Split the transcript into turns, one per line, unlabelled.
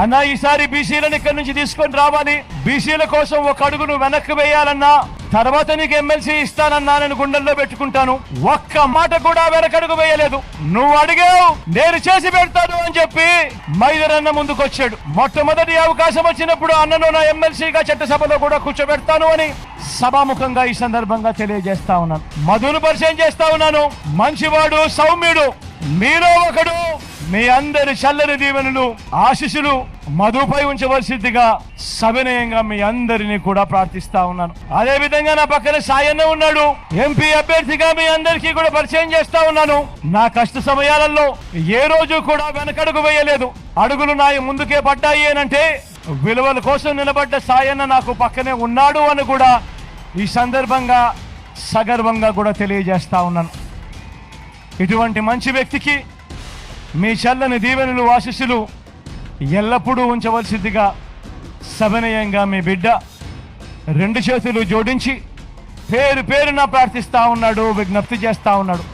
అన్న ఈసారి బీసీలను ఇక్కడి నుంచి తీసుకొని రావాలి. బీసీల కోసం ఒక అడుగును వెనక్కి వేయాలన్నా తర్వాత నీకు ఎమ్మెల్సీ ఇస్తానన్నా నేను గుండెల్లో పెట్టుకుంటాను. ఒక్క మాట కూడా వెనకడుగు వేయలేదు. నువ్వు అడిగావు నేను చేసి పెడతాను అని చెప్పి మైదరన్న ముందుకొచ్చాడు. మొట్టమొదటి అవకాశం వచ్చినప్పుడు అన్నను నా ఎమ్మెల్సీగా చట్టసభలో కూడా కూర్చోబెడతాను అని సభాముఖంగా ఈ సందర్భంగా తెలియజేస్తా ఉన్నాను. మధును పరిచయం చేస్తా ఉన్నాను. మంచివాడు సౌమ్యుడు. మీలో ఒకడు మీ అందరి చల్లని దీవెనలు ఆశీస్సులు మధుపై ఉంచవలసిందిగా సవినయంగా మీ అందరినీ కూడా ప్రార్థిస్తా ఉన్నాను. అదే విధంగా నా పక్కన సాయన్న ఉన్నాడు. ఎంపీ అభ్యర్థిగా మీ అందరికీ కూడా పరిచయం చేస్తా ఉన్నాను. నా కష్ట సమయాలలో ఏ రోజు కూడా వెనకడుగు వేయలేదు. అడుగులు నా ముందుకే పడ్డాయి అనంటే విలువల కోసం నిలబడ్డ సాయన్న నాకు పక్కనే ఉన్నాడు అని కూడా ఈ సందర్భంగా సగర్వంగా కూడా తెలియజేస్తా ఉన్నాను. ఇటువంటి మంచి వ్యక్తికి మీ చల్లని దీవెనలు ఆశీస్సులు ఎల్లప్పుడూ ఉంచవలసిందిగా సవినయంగా మీ బిడ్డ రెండు చేతులు జోడించి పేరు పేరున ప్రార్థిస్తా ఉన్నాడు విజ్ఞప్తి చేస్తా ఉన్నాడు.